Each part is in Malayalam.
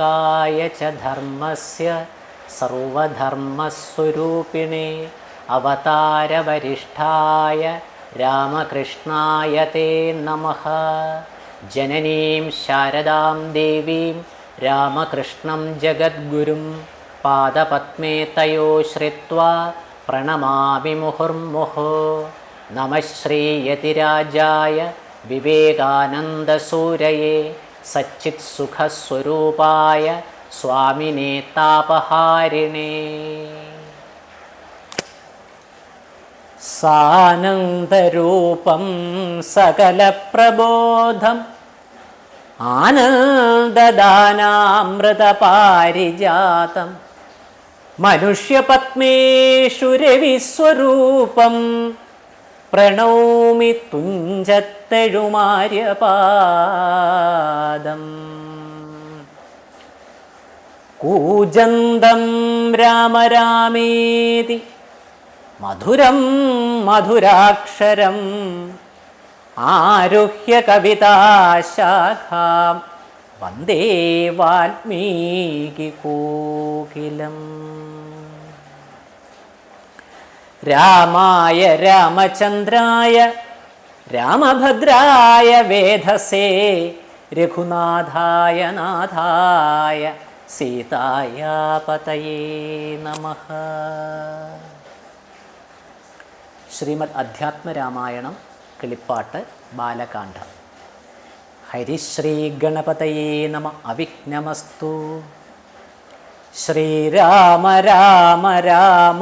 संस्थापकाय च धर्मस्य सर्वधर्मस्वरूपिणे अवतारवरिष्ठाय रामकृष्णाय ते नमः जननीं शारदां देवीं रामकृष्णं जगद्गुरुं पादपद्मे तयो श्रित्वा प्रणमामि मुहुर्मुहुः नमः श्रीयतिराजाय विवेकानन्दसूरये സച്ചിത് സുഖസ്വരൂപായ സ്വാമിനെ താപഹാരിണേ. സാനന്ദരൂപം സകലപ്രബോധം ആനന്ദദാനാമൃതപാരിജാതം മനുഷ്യപത്മേഷുരവിസ്വരൂപം പ്രണൗമി തുഞ്ചത്തെഴുമാര്യപാദം കൂജന്തം രാമരാമേതി മധുരം മധുരാക്ഷരം ആരുഹ്യ കവിതാശാഖാം വന്ദേ വാൽമീകി കോകിലം. രാമായ രാമചന്ദ്രായ രാമഭദ്രായ വേധസേ രഘുനാഥായ നാഥായ സീതായ പതയേ നമ. ശ്രീമദ് അധ്യാത്മരാമായണം കിളിപ്പാട്ട് ബാലകാന്ഡം ഹരിശ്രീ ഗണപതയേ നമ അവിഘ്നമസ്തു. ശ്രീരാമ രാമ രാമ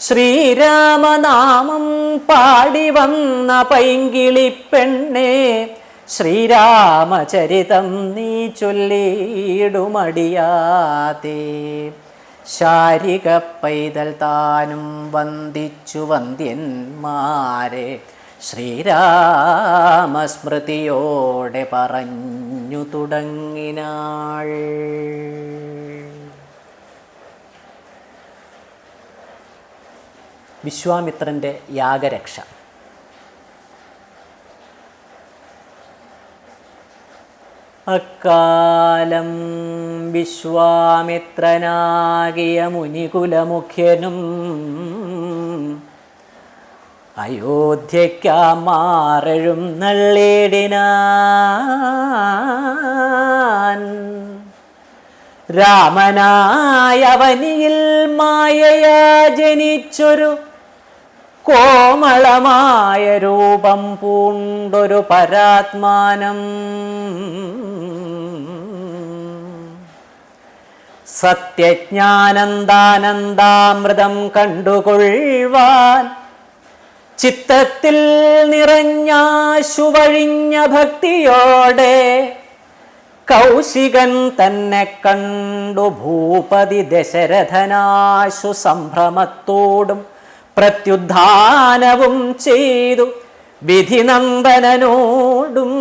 ശ്രീരാമനാമം പാടി വന്ന പൈങ്കിളി പെണ്ണേ ശ്രീരാമചരിതം നീ ചൊല്ലിയിടുമടിയാതെ. ശാരിക പൈതൽ താനും വന്ദിച്ചു വന്ദ്യന്മാരെ ശ്രീരാമസ്മൃതിയോടെ പറഞ്ഞു തുടങ്ങിനാൾ. വിശ്വാമിത്രന്റെ യാഗരക്ഷ. അക്കാലം വിശ്വാമിത്രനാകിയ മുനികുലമുഖ്യനും അയോധ്യയ്ക്കാമാറഴും നള്ളിടിനാൻ. രാമനായവനിയിൽ മായയാ ജനിച്ചൊരു കോമളമായ രൂപം പൂണ്ടൊരു പരാത്മാനം. സത്യജ്ഞാനന്ദാനന്ദാമൃതം കണ്ടുകൊള്ളുവാൻ ചിത്തത്തിൽ നിറഞ്ഞാശുവഴിഞ്ഞ ഭക്തിയോടെ കൗശികൻ തന്നെ കണ്ടു ഭൂപതി ദശരഥനാശു സംഭ്രമത്തോടും പ്രത്യുദ്ധാനവും ചെയ്തു. വിധിനന്ദനോടും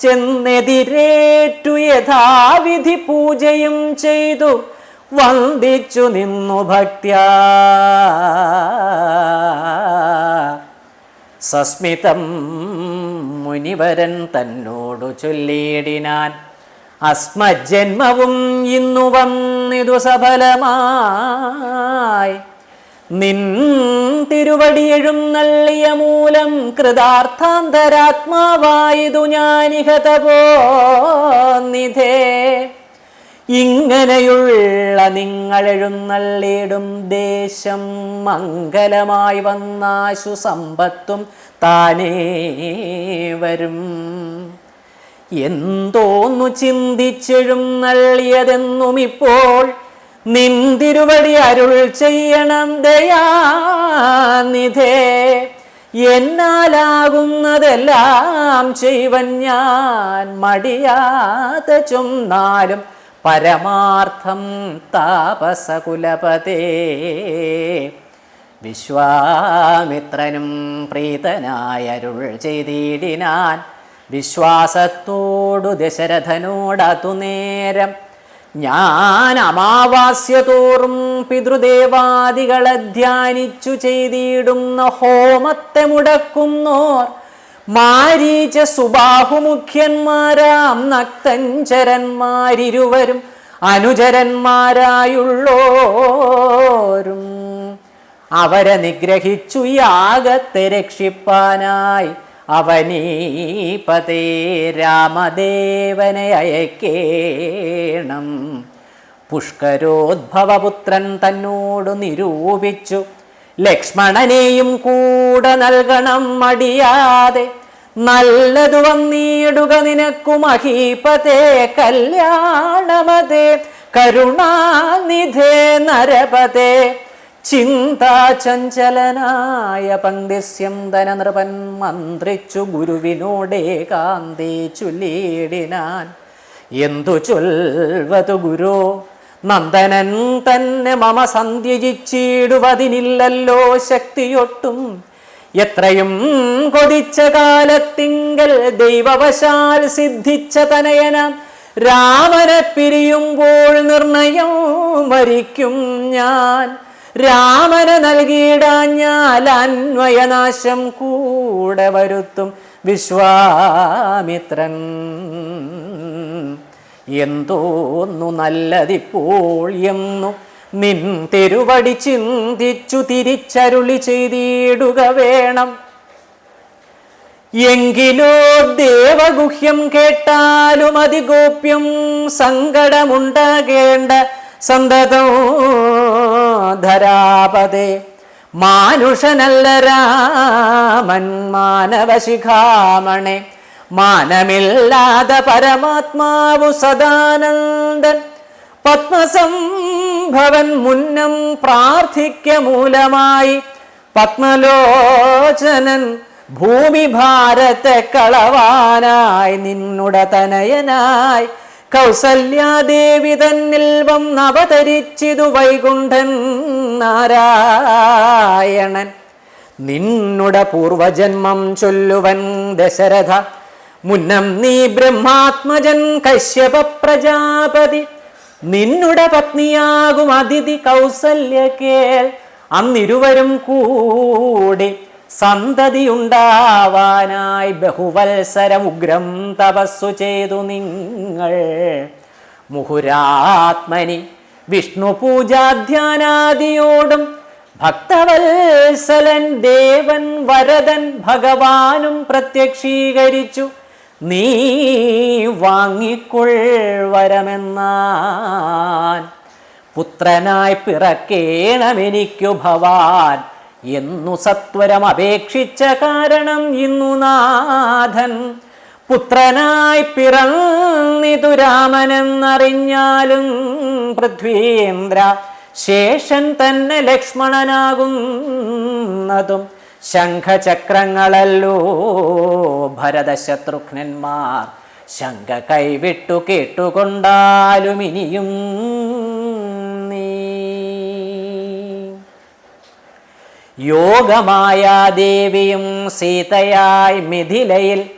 ചെന്നെതിരേറ്റു യഥാവിധി പൂജയും ചെയ്തു. വന്ദിച്ചു നിന്നു ഭക്ത്യാ. സസ്മിതം മുനിവരൻ തന്നോടു ചൊല്ലിയിടിനാൻ. അസ്മജന്മവും ഇന്നു വന്നിതു സഫലമായി. നിൻ തിരുവടി നള്ളിയ മൂലം കൃതാർത്ഥാന്തരാത്മാവായതു ഞാനിഹത പോധേ ഇങ്ങനെയുള്ള നിങ്ങളെഴുന്നള്ളിടും ദേശം മംഗലമായി വന്നാശു സമ്പത്തും താനേ വരും. എന്തോന്നു ചിന്തിച്ചെഴുന്നള്ളിയതെന്നും ഇപ്പോൾ നിന്തിരുവടി അരുൾ ചെയ്യണം ദയാനിധേ. എന്നാലാകുന്നതെല്ലാം ചെയ്വൻ ഞാൻ മടിയാതെ ചൊന്നാലും പരമാർത്ഥം താപസകുലപതേ. വിശ്വാമിത്രനും പ്രീതനായരുൾ ചെയ്തിടിനാൻ. വിശ്വാസത്തോടു ദശരഥനോടതു നേരം ഞാൻ അമാവാസ്യതോറും പിതൃദേവാദികളെ ധ്യാനിച്ചു ചെയ്തിടുന്ന ഹോമത്തെ മുടക്കുന്നോർ മാരീച സുബാഹുമുഖ്യന്മാരാം നക്തഞ്ചരന്മാരിരുവരും അനുചരന്മാരായുള്ളോരും. അവരെ നിഗ്രഹിച്ചു യാഗത്തെ രക്ഷിപ്പാനായി അവനീപതേ രാമദേവനെ അയക്കേണം. പുഷ്കരോദ്ഭവപുത്രൻ തന്നോട് നിരൂപിച്ചു ലക്ഷ്മണനെയും കൂടെ നൽകണം മടിയാതെ. നല്ലതു വന്നിടുക നിനക്കു മഹീപതേ കല്യാണമതേ കരുണാനിധേ നരപതേ. ചിന്താചഞ്ചലനായ പണ്ഡിസ്യം ധനനൃപൻ മന്ത്രിച്ചു ഗുരുവിനോടേ കാന്തേ ചൊല്ലിയിടിനാൻ. എന്തു ചൊൽവതു ഗുരു? നന്ദനൻ തന്നെ മമ സന്ധ്യജിച്ചിടുവതിനില്ലല്ലോ ശക്തിയൊട്ടും. എത്രയും കൊതിച്ച കാലത്തിങ്കൽ ദൈവവശാൽ സിദ്ധിച്ച തനയനാം രാമനെ പിരിയുമ്പോൾ നിർണയം മരിക്കും ഞാൻ. രാമന് നൽകിയിടാഞ്ഞാൽ അന്വയനാശം കൂടെ വരുത്തും വിശ്വാമിത്രൻ. എന്തോന്നു നല്ലതിപ്പോൾ എന്നു നിൻ തിരുവടി ചിന്തിച്ചു തിരിച്ചരുളി ചെയ്തിടുക വേണം. എങ്കിലോ ദേവഗുഹ്യം കേട്ടാലും അതിഗോപ്യം സങ്കടമുണ്ടാകേണ്ട സന്തതോ ധരാപതേ മാനുഷനല്ല രാമൻ മാനവശിഖാമണെ. മാനമില്ലാതെ പരമാത്മാവു സദാനന്ദൻ. പത്മസംഭവൻ മുന്നം പ്രാർത്ഥിക്ക മൂലമായി പത്മലോചനൻ ഭൂമി ഭാരത്തെ കളവാനായി നിന്നുടെ തനയനായി കൗസല്യാദേവി തന്നിൽ വന്നവതരിച്ചിതു വൈകുണ്ഠൻ നാരായണൻ. നിന്നുടെ പൂർവജന്മം ചൊല്ലുവൻ ദശരഥ. മുന്നം നീ ബ്രഹ്മാത്മജൻ കശ്യപ പ്രജാപതി. നിന്നുടെ പത്നിയാകും അതിഥി കൗസല്യ കേൾ. അന്നിരുവരും കൂടി സന്തതിയുണ്ടാവാനായി ബഹുവത്സരമുഗ്രം തപസ്സു ചെയ്തു നിങ്ങൾ. മുഹുരാത്മനി വിഷ്ണു പൂജാധ്യാനാദിയോടും ഭക്തവത്സലൻ ദേവൻ വരദൻ ഭഗവാനും പ്രത്യക്ഷീകരിച്ചു. നീ വാങ്ങിക്കൊൾ വരമെന്നാൻ പുത്രനായി പിറക്കേണമെനിക്കു ഭവാൻ എന്നു സത്വരം അപേക്ഷിച്ച കാരണം ഇന്നു നാഥൻ. പുത്രനായി പിറന്നിതു രാമനെന്നറിഞ്ഞാലും പൃഥ്വീന്ദ്ര ശേഷൻ തന്നെ ലക്ഷ്മണനാകുന്നതും ശംഖചക്രങ്ങളല്ലോ ഭരതശത്രുഘ്നന്മാർ. ശങ്ക കൈവിട്ടു കേട്ടുകൊണ്ടാലും ഇനിയും യോഗമായ ദേവിയും സീതയായി മിഥിലയിൽ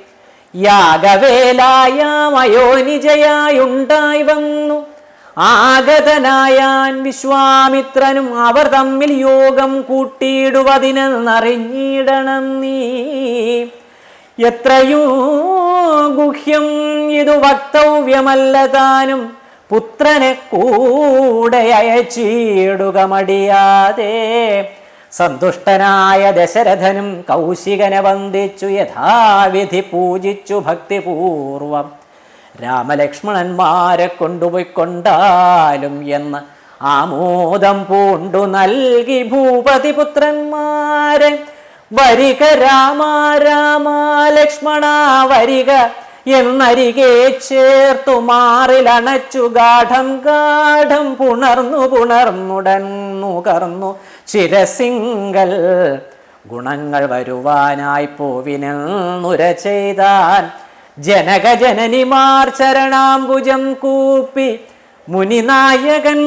യാഗവേലായ മയോനിജയായുണ്ടായി വന്നു. ആഗതനായാൻ വിശ്വാമിത്രനും അവർ തമ്മിൽ യോഗം കൂട്ടിയിടുവതിനെന്നറിഞ്ഞിടണം നീ. എത്രയോ ഗുഹ്യം ഇതു വക്തവ്യമല്ല താനും പുത്രനെ കൂടെ അയച്ചിടുക മടിയാതെ. സന്തുഷ്ടനായ ദശരഥനും കൗശികനെ വന്ദിച്ചു യഥാവിധി പൂജിച്ചു ഭക്തിപൂർവം. രാമലക്ഷ്മണന്മാരെ കൊണ്ടുപോയിക്കൊണ്ടാലും എന്ന് ആമോദം പൂണ്ടു നൽകി ഭൂപതി പുത്രന്മാരെ വരിക രാമ രാമ ലക്ഷ്മണ വരിക എന്നരികെ ചേർത്തു മാറിലണച്ചു ഗാഠം ഗാഠം പുണർന്നു പുണർന്നുടൻ നുകർന്നു. ശിരസിങ്കൽ ഗുണങ്ങൾ വരുവാനായി പൂവിനുര ചെയ്താൻ ജനകജനനിമാർ ചരണാംബുജം കൂപ്പി മുനിനായകൻ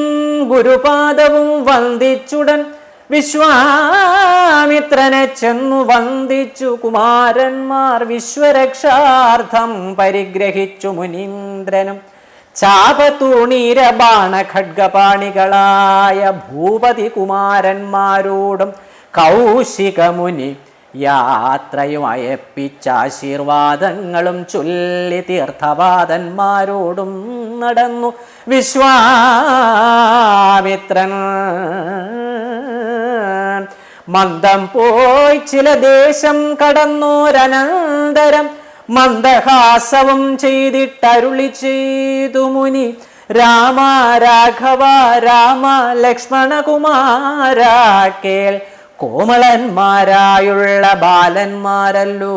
ഗുരുപാദവും വന്ദിച്ചുടൻ വിശ്വാമിത്രനെ ചെന്നു വന്ദിച്ചു. കുമാരന്മാർ വിശ്വരക്ഷാർത്ഥം പരിഗ്രഹിച്ചു മുനീന്ദ്രനും ചാപത്തൂണീര ഖഡ്ഗപാണികളായ ഭൂപതി കുമാരന്മാരോടും കൗശികമുനി യാത്രയും അയപ്പിച്ചാശീർവാദങ്ങളും ചൊല്ലി തീർത്ഥവാദന്മാരോടും നടന്നു. വിശ്വാമിത്രൻ മന്ദം പോയി ചില ദേശം കടന്നോരനന്തരം മന്ദഹാസവും ചെയ്തിട്ടരുളി ചെയ്തു മുനി. രാമ രാഘവ രാമ ലക്ഷ്മണകുമാര കേൾ. കോമളന്മാരായുള്ള ബാലന്മാരല്ലോ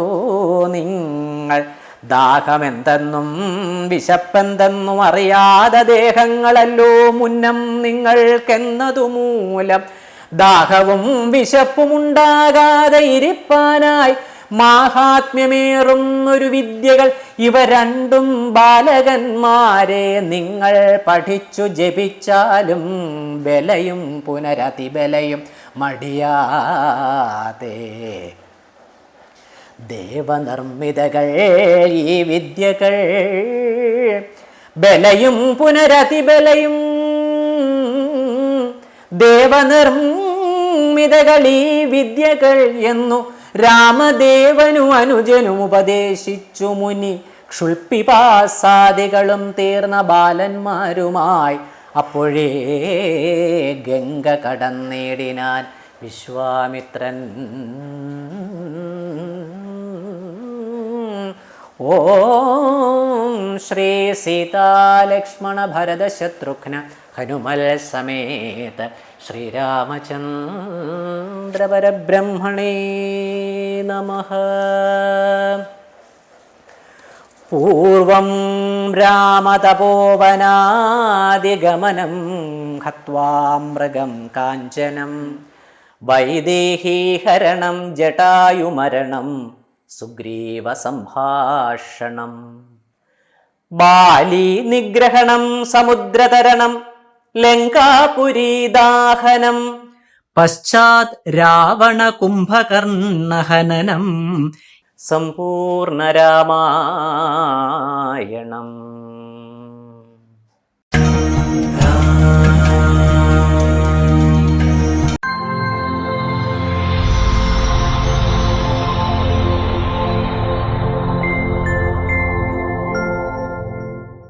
നിങ്ങൾ. ദാഹമെന്തെന്നും വിശപ്പെന്തെന്നും അറിയാതെ ദേഹങ്ങളല്ലോ മുന്നം നിങ്ങൾക്കെന്നതു മൂലം ദാഹവും വിശപ്പുമുണ്ടാകാതെ ഇരിപ്പാനായി മാഹാത്മ്യമേറും ഒരു വിദ്യകൾ. ഇവ രണ്ടും ബാലകന്മാരെ നിങ്ങൾ പഠിച്ചു ജപിച്ചാലും ബലയും പുനരതിബലയും മടിയാതെ. ദേവനിർമ്മിതകൾ ഈ വിദ്യകൾ. ബലയും പുനരതിബലയും ദേവനിർമ്മിതകൾ ഈ വിദ്യകൾ എന്നു രാമദേവനു അനുജനും ഉപദേശിച്ചു മുനി. ക്ഷുൽപ്പിപാസാദികളും തീർന്ന ബാലന്മാരുമായി. അപ്പോഴേ ഗംഗ കടന്നേടിനാൻ വിശ്വാമിത്രൻ. ഓം ശ്രീ സീതാലക്ഷ്മണ ഭരത ശത്രുഘ്ന ഹനുമൽ സമേത ശ്രീരാമചന്ദ്ര പരബ്രഹ്മണേ നമ. പൂർവം രാമതപോവനാദിഗമനം ഹത്വാ മൃഗം കാഞ്ചനം. വൈദേഹീഹരണം ജടായുമരണം സുഗ്രീവസംഭാഷണം. ബാലി നിഗ്രഹണം സമുദ്രതരണം ലങ്കാപുരീദാഹനം. പശ്ചാത് രാവണ കുംഭകർണഹനനം സമ്പൂർണ രാമായണം